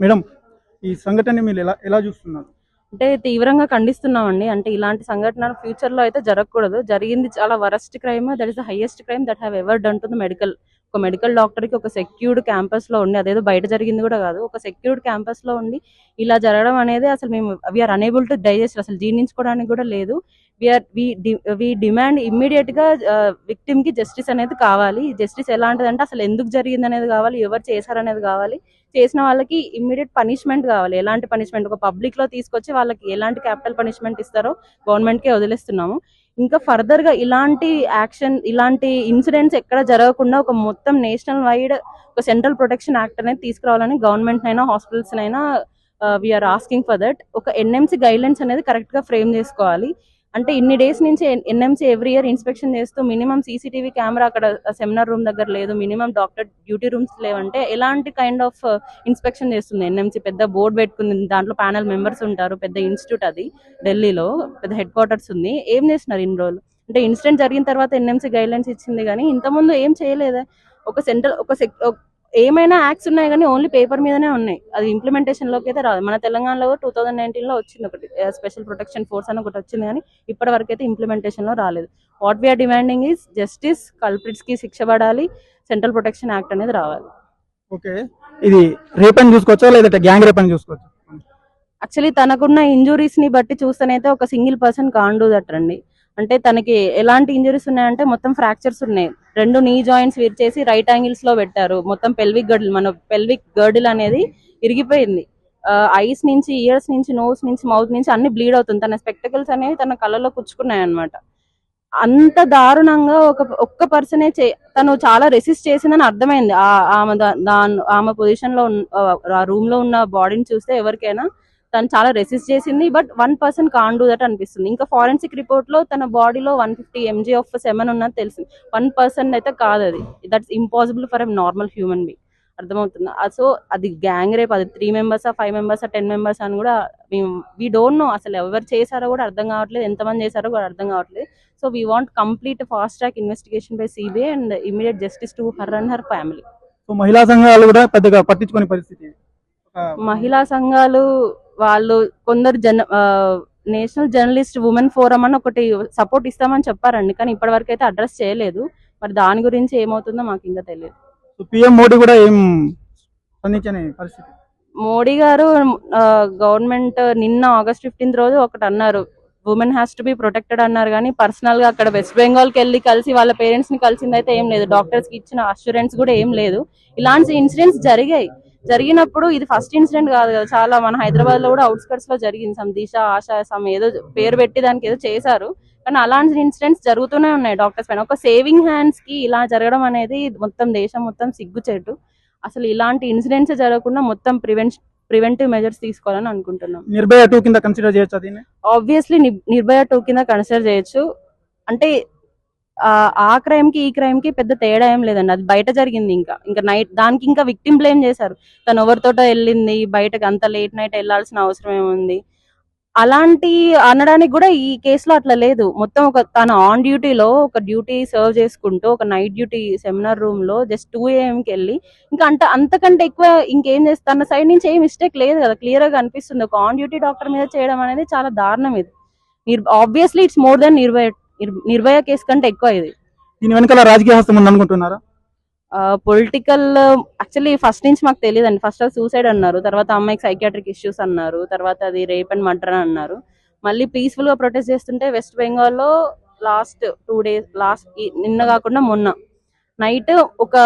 Madam ఈ సంఘటన మీరు ఎలా ఎలా చూస్తున్నారు? అంటే తీవ్రంగా ఖండిస్తున్నామండి. అంటే ఇలాంటి సంఘటన ఫ్యూచర్లో అయితే జరగకూడదు. జరిగింది చాలా worst crime that is the highest crime that have ever done to the medical. ఒక మెడికల్ డాక్టర్కి ఒక సెక్యూర్డ్ క్యాంపస్లో ఉండి అదేదో బయట జరిగింది కూడా కాదు ఒక సెక్యూర్డ్ క్యాంపస్లో ఉండి ఇలా జరగడం అనేది అసలు మేము వీఆర్ అనేబుల్ టు డైజెస్ట్ అసలు జీర్ణించుకోవడానికి కూడా లేదు. వీఆర్ వి డిమాండ్ ఇమ్మీడియట్గా uh, విక్టిమ్కి జస్టిస్ అనేది కావాలి. జస్టిస్ ఎలాంటిదంటే అసలు ఎందుకు జరిగింది అనేది కావాలి ఎవరు చేశారనేది కావాలి. చేసిన వాళ్ళకి ఇమ్మీడియట్ పనిష్మెంట్ కావాలి. ఎలాంటి పనిష్మెంట్ ఒక పబ్లిక్లో తీసుకొచ్చి వాళ్ళకి ఎలాంటి క్యాపిటల్ పనిష్మెంట్ ఇస్తారో గవర్నమెంట్ కే వదిలేస్తున్నాము. ఇంకా ఫర్దర్గా ఇలాంటి యాక్షన్ ఇలాంటి ఇన్సిడెంట్స్ ఎక్కడ జరగకుండా ఒక మొత్తం నేషనల్ వైడ్ ఒక సెంట్రల్ ప్రొటెక్షన్ యాక్ట్ అనేది తీసుకురావాలని గవర్నమెంట్ అయినా హాస్పిటల్స్ అయినా we are asking for that ఒక ఎన్ఎంసీ గైడ్లైన్స్ అనేది కరెక్ట్గా ఫ్రేమ్ చేసుకోవాలి. అంటే ఇన్ని డేస్ నుంచి ఎన్ఎంసీ ఎవ్రీ ఇయర్ ఇన్స్పెక్షన్ చేస్తూ మినిమం సీసీటీవీ కెమెరా అక్కడ సెమినార్ రూమ్ దగ్గర లేదు. మినిమం డాక్టర్ డ్యూటీ రూమ్స్ లేవంటే ఎలాంటి కైండ్ ఆఫ్ ఇన్స్పెక్షన్ చేస్తుంది ఎన్ఎంసీ. పెద్ద బోర్డు పెట్టుకుంది. దాంట్లో ప్యానల్ మెంబర్స్ ఉంటారు. పెద్ద ఇన్స్టిట్యూట్ అది ఢిల్లీలో. పెద్ద హెడ్ క్వార్టర్స్ ఉంది. ఏం చేస్తున్నారు ఇన్ని రోజులు? అంటే ఇన్సిడెంట్ జరిగిన తర్వాత ఎన్ఎంసీ గైడ్ లైన్స్ ఇచ్చింది కానీ ఇంతకుముందు ఏం చేయలేదా. ఒక సెంట్రల్ ఒక ఒక- ఏమైనా యాక్ట్స్ ఉన్నాయి కానీ ఓన్లీ పేపర్ మీదనే ఉన్నాయి. అది ఇంప్లిమెంటేషన్లోకి అయితే రాదు. మన తెలంగాణలో టూ థౌసండ్ నైన్టీన్లో వచ్చింది ఒకటి. స్పెషల్ ప్రొటెక్షన్ ఫోర్స్ అని ఒకటి వచ్చింది కానీ ఇప్పటి వరకు అయితే ఇంప్లిమెంటేషన్లో రాలేదు. What we are demanding is justice కల్ప్రిట్స్కి శిక్ష పడాలి సెంట్రల్ ప్రొటెక్షన్ యాక్ట్ అనేది రావాలి. ఓకే. ఇది రేప్ అని చూసుకోవచ్చా లేదంటే గ్యాంగ్ రేప్ అని చూసుకోవచ్చు? యాక్చువల్లీ తనకున్న ఇంజురీస్ని బట్టి చూస్తేనైతే ఒక సింగిల్ పర్సన్ కాండు దట్టండి. అంటే తనకి ఎలాంటి ఇంజురీస్ ఉన్నాయంటే మొత్తం ఫ్రాక్చర్స్ ఉన్నాయి. రెండు నీ జాయింట్స్ విరిచేసి రైట్ యాంగిల్స్లో పెట్టారు. మొత్తం పెల్విక్ గర్డిల్ మన పెల్విక్ గర్డిల్ అనేది ఇరిగిపోయింది. ఐస్ నుంచి ఇయర్స్ నుంచి నోస్ నుంచి మౌత్ నుంచి అన్ని బ్లీడ్ అవుతుంది. తన స్పెక్టకల్స్ అనేవి తన కళ్ళలో కుచ్చుకున్నాయి అనమాట అంత దారుణంగా ఒక ఒక్క పర్సనే చే తను చాలా రెసిస్ట్ చేసిందని అర్థమైంది. ఆ- ఆమె దా- ఆమె పొజిషన్లో ఆ రూమ్లో ఉన్న బాడీని చూస్తే ఎవరికైనా తను చాలా రెసిస్ట్ చేసింది but one person can do that అనిపిస్తుంది. ఇంకా ఫారెన్సిక్ రిపోర్ట్లో తన బాడీలో one fifty MG of semen ఉన్నది తెలిసింది. వన్ పర్సన్ అయితే కాదు అది. That's impossible for a normal human being అర్థమవుతుంది? సో అది గ్యాంగ్ రేప్ అది three members five members ten members అని కూడా మేము వీ డోంట్ నో అసలు ఎవరు చేశారో కూడా అర్థం కావట్లేదు. ఎంతమంది చేశారో కూడా అర్థం కావట్లేదు. So we want complete fast track investigation by CBI and immediate justice to her and her family so మహిళా సంఘాలు కూడా పెద్దగా పట్టించుకునే పరిస్థితి మహిళా సంఘాలు వాళ్ళు కొందరు జన నేషనల్ జర్నలిస్ట్ ఉమెన్ ఫోరం అని ఒకటి సపోర్ట్ ఇస్తామని చెప్పారండి. కానీ ఇప్పటి వరకు అయితే అడ్రస్ చేయలేదు. మరి దాని గురించి ఏమవుతుందో మాకు ఇంకా తెలియదు. పిఎం మోడీ కూడా ఏం స్పందించని పరిస్థితి? మోడీ గారు గవర్నమెంట్ నిన్న ఆగస్ట్ ఫిఫ్టీన్త్ రోజు ఒకటి అన్నారు. Women has to be protected అన్నారు. కానీ పర్సనల్గా అక్కడ వెస్ట్ బెంగాల్కి వెళ్ళి కలిసి వాళ్ళ పేరెంట్స్ని కలిసింది అయితే ఏం లేదు. డాక్టర్స్కి ఇచ్చిన అష్యూరెన్స్ కూడా ఏం లేదు. ఇలాంటి ఇన్సిడెంట్స్ జరిగాయి. జరిగినప్పుడు ఇది ఫస్ట్ ఇన్సిడెంట్ కాదు కదా. చాలా మన హైదరాబాద్లో కూడా అవుట్స్కట్స్లో జరిగింది. సమ్ దిశ ఆశ సమ్ ఏదో పేరు పెట్టి దానికి ఏదో చేశారు. కానీ అలాంటి ఇన్సిడెంట్స్ జరుగుతూనే ఉన్నాయి డాక్టర్స్ పైన. ఒక సేవింగ్ హ్యాండ్స్కి ఇలా జరగడం అనేది మొత్తం దేశం మొత్తం సిగ్గుచేటు. అసలు ఇలాంటి ఇన్సిడెంట్స్ జరగకుండా మొత్తం ప్రివెన్షన్ ప్రివెంటివ్ మెజర్స్ తీసుకోవాలని అనుకుంటున్నాం. నిర్భయ టూ కింద కన్సిడర్ చేయొచ్చు ఆబ్వియస్లీ నిర్భయ టూ కింద కన్సిడర్ చేయొచ్చు. అంటే ఆ, ఆ క్రైమ్కి ఈ క్రైమ్కి పెద్ద తేడా ఏం లేదండి. అది బయట జరిగింది ఇంకా. ఇంకా నైట్ దానికి ఇంకా విక్టిమ్ బ్లేమ్ చేశారు. తను ఎవరితోటో వెళ్ళింది బయటకు అంత లేట్ నైట్ వెళ్ళాల్సిన అవసరం ఏముంది? అలాంటి అనడానికి కూడా ఈ కేసులో అట్లా లేదు. మొత్తం ఒక తన ఆన్ డ్యూటీలో ఒక డ్యూటీ సర్వ్ చేసుకుంటూ ఒక నైట్ డ్యూటీ సెమినార్ రూమ్లో జస్ట్ టూ కి వెళ్ళి ఇంకా అంత అంతకంటే ఎక్కువ ఇంకేం చేస్తా తన సైడ్ నుంచి ఏ మిస్టేక్ లేదు కదా. క్లియర్గా అనిపిస్తుంది ఒక ఆన్ డ్యూటీ డాక్టర్ మీద చేయడం అనేది చాలా దారుణం ఇది. Obviously it's more than Nirbhaya Nirbhaya case కంటే ఎక్కువ ఇది. దీని వెనకాల రాజకీయ హస్తం ఉంది అనుకుంటున్నారా? పొలిటికల్ యాక్చువల్లీ ఫస్ట్ నుంచి మాకు తెలియదండి. ఫస్ట్ సూసైడ్ అన్నారు. తర్వాత అమ్మాయికి సైకియాట్రిక్ ఇష్యూస్ అన్నారు. తర్వాత అది రేప్ అండ్ మర్డర్ అని అన్నారు. మళ్ళీ పీస్ఫుల్గా ప్రొటెస్ట్ చేస్తుంటే వెస్ట్ బెంగాల్లో లాస్ట్ టూ డేస్ లాస్ట్ నిన్న కాకుండా మొన్న నైట్ ఒక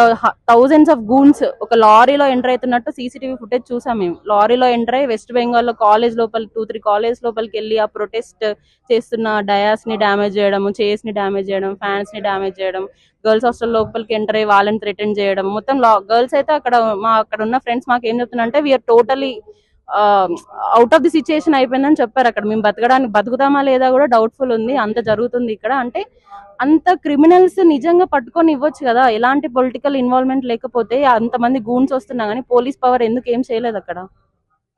థౌజండ్స్ ఆఫ్ గూన్స్ ఒక లారీలో ఎంటర్ అవుతున్నట్టు సీసీటీవీ ఫుటేజ్ చూసాం మేము. లారీలో ఎంటర్ అయ్యి వెస్ట్ బెంగాల్లో కాలేజ్ లోపల టూ త్రీ కాలేజ్ లోపలికి వెళ్ళి ఆ ప్రొటెస్ట్ చేస్తున్న డయాస్ని డ్యామేజ్ చేయడం చైర్స్ని డ్యామేజ్ చేయడం ఫ్యాన్స్ని డ్యామేజ్ చేయడం గర్ల్స్ హాస్టల్ లోపలికి ఎంటర్ అయ్యి వాళ్ళని థ్రెటన్ చేయడం మొత్తం గర్ల్స్ అయితే అక్కడ మా అక్కడ ఉన్న ఫ్రెండ్స్ మాకు ఏం చెప్తున్నారంటే we are totally out of the situation అయిపోయిందని చెప్పారు అక్కడ. మేము బతకడానికి బతుకుతామా లేదా కూడా డౌట్ఫుల్ ఉంది. అంత జరుగుతుంది ఇక్కడ. అంటే అంత క్రిమినల్స్ నిజంగా పట్టుకొని ఇవ్వచ్చు కదా. ఎలాంటి పొలిటికల్ ఇన్వాల్వ్మెంట్ లేకపోతే అంతమంది గూన్స్ వస్తున్నా కానీ పోలీస్ పవర్ ఎందుకు ఏం చేయలేదు అక్కడ?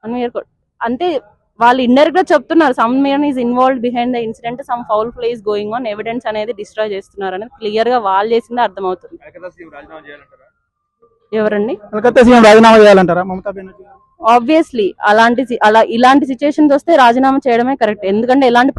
అని మీరు కొ- అంటే వాళ్ళు ఇండైరెక్ట్గా చెప్తున్నారు some men is involve behind the incident some foul play is going on evidence అనేది డిస్ట్రాయ్ చేస్తున్నారు అనేది క్లియర్గా వాళ్ళు చేసిందే అర్థమవుతుంది. ఎవరండి? కలకత్తా సీఎం రాజీనామా చేయాలంటారా? మమతా బెనర్జీ? ఆబ్వియస్లీ అలాంటి సి- అలా ఇలాంటి సిచ్యుయేషన్స్ వస్తే రాజీనామా చేయడమే కరెక్ట్ ఎందుకంటే ఎలాంటి